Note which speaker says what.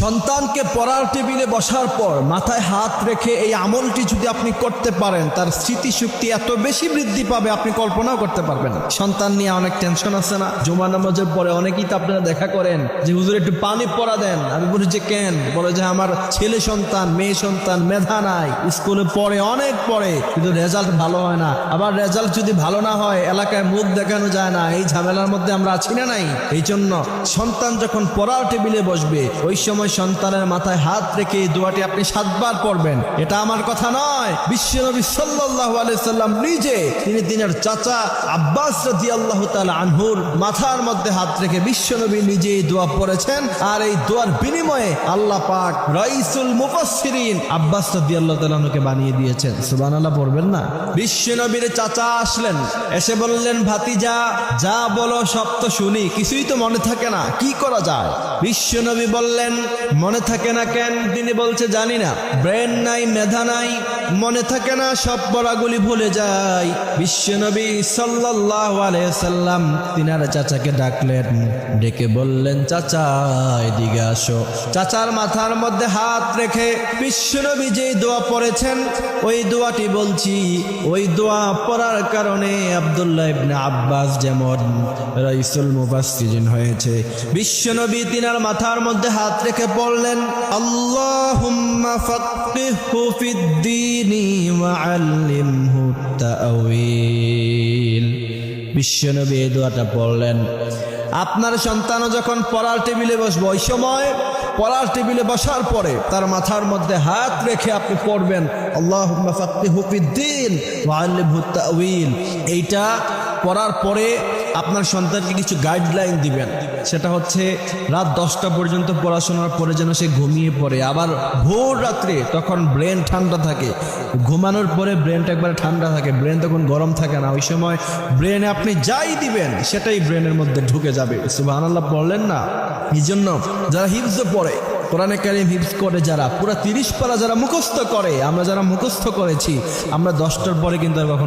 Speaker 1: সন্তানকে পড়ার টেবিলে বসার পর মাথায় হাত রেখে এই আমলটি যদি আপনি করতে পারেন, তার স্মৃতিশক্তি এত বেশি বৃদ্ধি পাবে, আপনি কল্পনাও করতে পারবেন সন্তান নিয়ে অনেক টেনশন আছে না? জুমা নামাজের পরে অনেকেই তো আপনারা দেখা করেন যে, হুজুর, একটু পানি পড়া দেন। আমি বলি, যে কেন? বলে যে, আমার ছেলে সন্তান, মেয়ে সন্তান, মেধা নাই। স্কুলে পড়ে, অনেক পড়ে, কিন্তু রেজাল্ট ভালো হয় না। আবার রেজাল্ট যদি ভালো না হয়, এলাকায় মুখ দেখানো যায় না। এই ঝামেলার মধ্যে আমরা আছি না নাই? এই জন্য সন্তান যখন পড়ার টেবিলে বসবে, ওই সময় সন্তানের মাথায় হাত রেখে দোয়াটি আপনি সাতবার পড়বেন। এটা আমার কথা নয়। বিশ্বনবী সাল্লাল্লাহু আলাইহি সাল্লাম নিজে তিনি দিনের চাচা আব্বাস রাদিয়াল্লাহু তাআলা আনহুর মাথার মধ্যে হাত রেখে বিশ্বনবী নিজে দোয়া পড়েছেন। আর এই দোয়ার বিনিময়ে আল্লাহ পাক রাইসুল মুফাসসিরিন আব্বাস রাদিয়াল্লাহু তাআলা আনহুকে বানিয়ে দিয়েছেন। সুবহানাল্লাহ, পড়বেন না? বিশ্বনবীর চাচা আসলেন। এসে বললেন, ভাতিজা, যা বলো সব তো শুনি। কিছুই তো মনে থাকে না। কি করা যায়? বিশ্বনবী বললেন মনে থাকে না কেন? তিনি বলছে, জানি না। ব্রেন নাই, মেধা নাই। মনে থাকে না, সব পড়াগুলি ভুলে যায় বিশ্বনবী সাল্লাল্লাহু আলাইহি সাল্লাম তিনার চাচাকে ডাকলেন। ডেকে বললেন, চাচা, এদিকে আসো। চাচার মাথার মধ্যে হাত রেখে বিশ্বনবী যেই দোয়া পড়েছেন, ওই দোয়াটি বলছি, ওই দোয়া পড়ার কারণে আব্দুল্লাহ ইবনে আব্বাস যেমন রাইসুল মুফাসসিরিন হয়েছে। বিশ্বনবী তিনার মাথার মধ্যে হাত রেখে পড়লেন আল্লাহুম্মা বিশ্বনবী এই দোয়াটা পড়লেন। আপনার সন্তানও যখন পড়ার টেবিলে বসবে, ওই সময় পড়ার টেবিলে বসার পরে তার মাথার মধ্যে হাত রেখে আপনি পড়বেন আল্লাহ ফিদ্দিন তাউইল এইটা পড়ার পরে আপনার সন্তানকে কিছু গাইডলাইন দিবেন। সেটা হচ্ছে রাত দশটা পর্যন্ত পড়াশোনার পরে যেন সে ঘুমিয়ে পড়ে। আবার ভোর রাত্রে তখন ব্রেন ঠান্ডা থাকে। ঘুমানোর পরে ব্রেনটা একবার ঠান্ডা থাকে। ব্রেন তখন গরম থাকে না। ওই সময় ব্রেনে আপনি যাই দিবেন, সেটাই ব্রেনের মধ্যে ঢুকে যাবে। সুবাহ আল্লাহ পড়লেন না? এই জন্য যারা হিফজ পড়ে, কোরআনে কারিম হিফজ করে যারা, পুরো তিরিশ পারা যারা মুখস্থ করে, আমরা যারা মুখস্থ করেছি, আমরা দশটার পরে কিন্তু আর কখনো